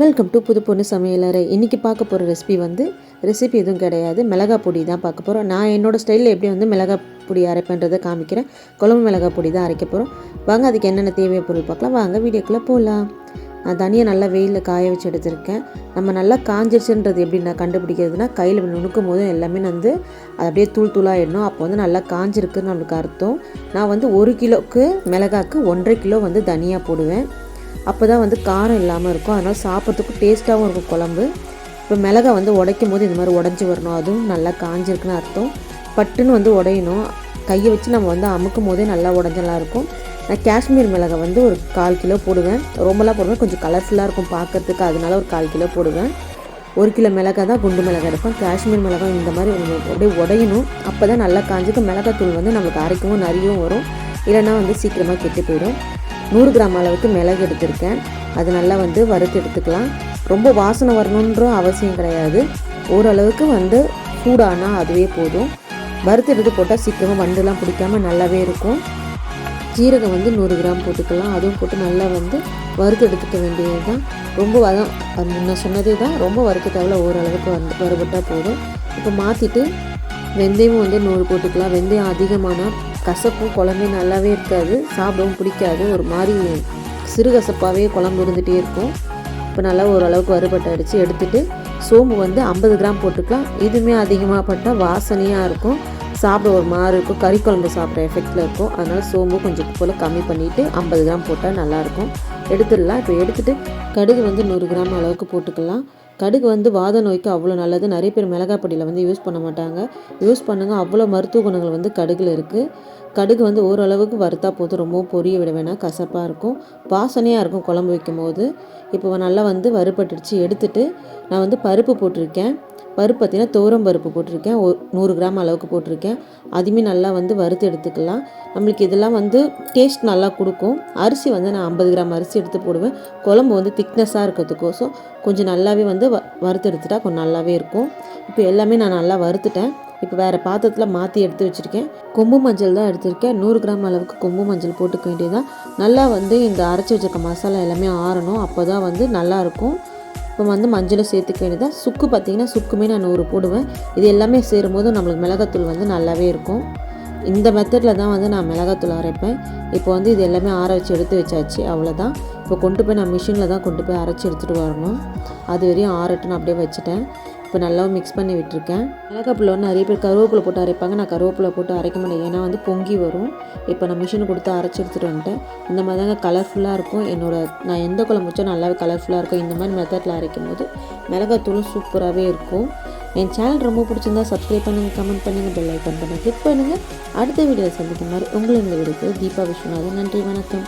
Welcome to புது பொண்ணு சமையலறை இன்றைக்கி பார்க்க போகிற ரெசிபி வந்து ரெசிபி எதுவும் கிடையாது. மிளகா பொடி தான் பார்க்க போகிறோம் நான் என்னோடய ஸ்டைலில் எப்படி வந்து மிளகா பொடி அரைப்பேன்றதை காமிக்கிறேன். குழம்பு மிளகா பொடி தான் அரைக்க போகிறோம் வாங்க அதுக்கு என்னென்ன தேவைய பொருள் பார்க்கலாம். வாங்க வீடியோக்குள்ளே போகலாம் நான் தனியாக நல்லா வெயிலில் காய வச்சு எடுத்திருக்கேன். நம்ம நல்லா காஞ்சிருச்சுன்றது எப்படி நான் கண்டுபிடிக்கிறதுனா கையில் நுணுக்கும் போது எல்லாமே வந்து அது அப்படியே தூள் தூளாகிடணும் அப்போ வந்து நல்லா காஞ்சிருக்குன்னு நம்மளுக்கு அர்த்தம். நான் வந்து ஒரு கிலோவுக்கு மிளகாக்கு ஒன்றரை கிலோ வந்து தனியாக போடுவேன். அப்போ தான் வந்து காரம் இல்லாமல் இருக்கும். அதனால் சாப்பிட்றதுக்கு டேஸ்ட்டாகவும் இருக்கும் குழம்பு. இப்போ மிளகா வந்து உடைக்கும் போது இந்த மாதிரி உடஞ்சி வரணும். அதுவும் நல்லா காஞ்சிருக்குன்னு அர்த்தம். பட்டுன்னு வந்து உடையணும். கையை வச்சு நம்ம வந்து அமுக்கும் போதே நல்லா உடஞ்சலாம் இருக்கும். நான் காஷ்மீர் மிளகா வந்து ஒரு கால் கிலோ போடுவேன். ரொம்பலாம் போடுவேன் கொஞ்சம் கலர்ஃபுல்லாக இருக்கும் பார்க்கறதுக்கு. அதனால ஒரு கால் கிலோ போடுவேன். ஒரு கிலோ மிளகா தான் குண்டு மிளகா எடுப்பேன். காஷ்மீர் மிளகா இந்த மாதிரி அப்படியே உடையணும். அப்போ தான் நல்லா காஞ்சிக்கு மிளகாத்தூள் வந்து நம்மளுக்கு அரைக்கவும் நிறையவும் வரும். இல்லைன்னா வந்து சீக்கிரமாக கெட்டு போயிடும். நூறு கிராம் அளவுக்கு மிளகு எடுத்திருக்கேன். அது நல்லா வந்து வறுத்து எடுத்துக்கலாம். ரொம்ப வாசனை வரணுன்ற அவசியம் கிடையாது. ஓரளவுக்கு வந்து சூடானால் அதுவே போதும். வறுத்து எடுத்து போட்டால் சீக்கிரமாக வண்டுலாம் பிடிக்காமல் நல்லாவே இருக்கும். ஜீரகம் வந்து நூறு கிராம் போட்டுக்கலாம். அதுவும் போட்டு நல்லா வந்து வறுத்து எடுத்துக்க வேண்டியது தான் ரொம்ப வதம் முன்ன சொன்னதே தான் ரொம்ப வறுக்க தேவையில்ல. ஓரளவுக்கு வந்து வறுபட்டால் போதும். இப்போ மாற்றிட்டு வெந்தயமும் வந்து நூறு போட்டுக்கலாம். வெந்தயம் அதிகமானால் கசப்பும் குழம்பே நல்லாவே இருக்காது. சாப்பிடவும் பிடிக்காது. ஒரு மாதிரி சிறு கசப்பாகவே குழம்பு இருந்துகிட்டே இருக்கும். இப்போ நல்லா ஓரளவுக்கு வறுபட்டு அடித்து எடுத்துகிட்டு சோம்பு வந்து ஐம்பது கிராம் போட்டுக்கலாம். இதுவுமே அதிகமாக பட்டால் வாசனையாக இருக்கும். சாப்பிட ஒரு மாதிரி இருக்கும். கறி குழம்பு சாப்பிட்ற எஃபெக்டில் இருக்கும். அதனால் சோம்பு கொஞ்சம் போல் கம்மி பண்ணிவிட்டு ஐம்பது கிராம் போட்டால் நல்லாயிருக்கும் எடுத்துடலாம். இப்போ எடுத்துகிட்டு கடுகு வந்து நூறு கிராம் அளவுக்கு போட்டுக்கலாம். கடுகு வந்து வாத நோய்க்கு அவ்வளோ நல்லது. நிறைய பேர் மிளகாய் பொடியில் வந்து யூஸ் பண்ண மாட்டாங்க. யூஸ் பண்ணுங்கள் அவ்வளோ மருத்துவ குணங்கள் வந்து கடுகில் இருக்குது கடுகு வந்து ஓரளவுக்கு வறுத்தா போதும். ரொம்பவும் பொரிய விட வேணாம். கசப்பாக இருக்கும். வாசனையாக இருக்கும் குழம்பு வைக்கும் போது இப்போ நல்லா வந்து வறுபட்டுடுச்சு. எடுத்துட்டு நான் வந்து பருப்பு போட்டிருக்கேன். பருப்பு பார்த்தீங்கன்னா துவரம் பருப்பு போட்டிருக்கேன். ஒரு நூறு கிராம் அளவுக்கு போட்டிருக்கேன். அதுவுமே நல்லா வந்து வறுத்து எடுத்துக்கலாம். நம்மளுக்கு இதெல்லாம் வந்து டேஸ்ட் நல்லா கொடுக்கும். அரிசி வந்து நான் ஐம்பது கிராம் அரிசி எடுத்து போடுவேன். குழம்பு வந்து திக்னஸாக இருக்கிறதுக்கோசம் கொஞ்சம் நல்லாவே வந்து வ வறுத்து எடுத்துட்டா கொஞ்சம் நல்லாவே இருக்கும். இப்போ எல்லாமே நான் நல்லா வறுத்துட்டேன். இப்போ வேறு பாத்திரத்தில் மாற்றி எடுத்து வச்சுருக்கேன். கொம்பு மஞ்சள் தான் எடுத்திருக்கேன். நூறு கிராம் அளவுக்கு கொம்பு மஞ்சள் போட்டுக்க வேண்டியதான் நல்லா வந்து இந்த அரைச்சி வச்சிருக்க மசாலா எல்லாமே ஆறணும். அப்போ தான் வந்து நல்லாயிருக்கும் இப்போ வந்து மஞ்சளை சேர்த்துக்க வேண்டியதாக சுக்கு பார்த்திங்கன்னா சுக்குமே நான் நூறு போடுவேன். இது எல்லாமே சேரும்போது நம்மளுக்கு மிளகாத்தூள் வந்து நல்லாவே இருக்கும். இந்த மெத்தடில் தான் வந்து நான் மிளகாத்தூள் அரைப்பேன். இப்போ வந்து இது எல்லாமே ஆற வச்சு எடுத்து வச்சாச்சு அவ்வளோதான் இப்போ கொண்டு போய் நான் மிஷினில் தான் கொண்டு போய் அரைச்சி எடுத்துகிட்டு வரணும். அது வரையும் ஆறட்டுன்னு அப்படியே வச்சுட்டேன். இப்போ நல்லா மிக்ஸ் பண்ணி விட்டுருக்கேன். மிளகாப்பில் வந்து நிறைய பேர் கருவேப்பிலை போட்டு அரைப்பாங்க. நான் கருவேப்பிலை போட்டு அரைக்க மாட்டேன். ஏன்னா வந்து பொங்கி வரும். இப்போ நான் மிஷின் கொடுத்து அரைச்சி எடுத்துகிட்டு வந்துட்டேன். இந்த மாதிரி தாங்க கலர்ஃபுல்லாக இருக்கும். என்னோட நான் எந்த குழம்பு வச்சா நல்லாவே கலர்ஃபுல்லாக இருக்கும். இந்த மாதிரி மெத்தடில் அரைக்கும் போது மிளகாத்தூளும் சூப்பராகவே இருக்கும். என் சேனல் ரொம்ப பிடிச்சிருந்தா சப்ஸ்கிரைப் பண்ணுங்கள் கமெண்ட் பண்ணுங்கள் பெல் ஐக்கன் பண்ணுங்கள் கிளிக் பண்ணுங்கள் அடுத்த வீடியோவில் சந்திக்கும் மாதிரி உங்களை இந்த வீடியோக்கு தீபா விஸ்வநாதன். நன்றி வணக்கம்.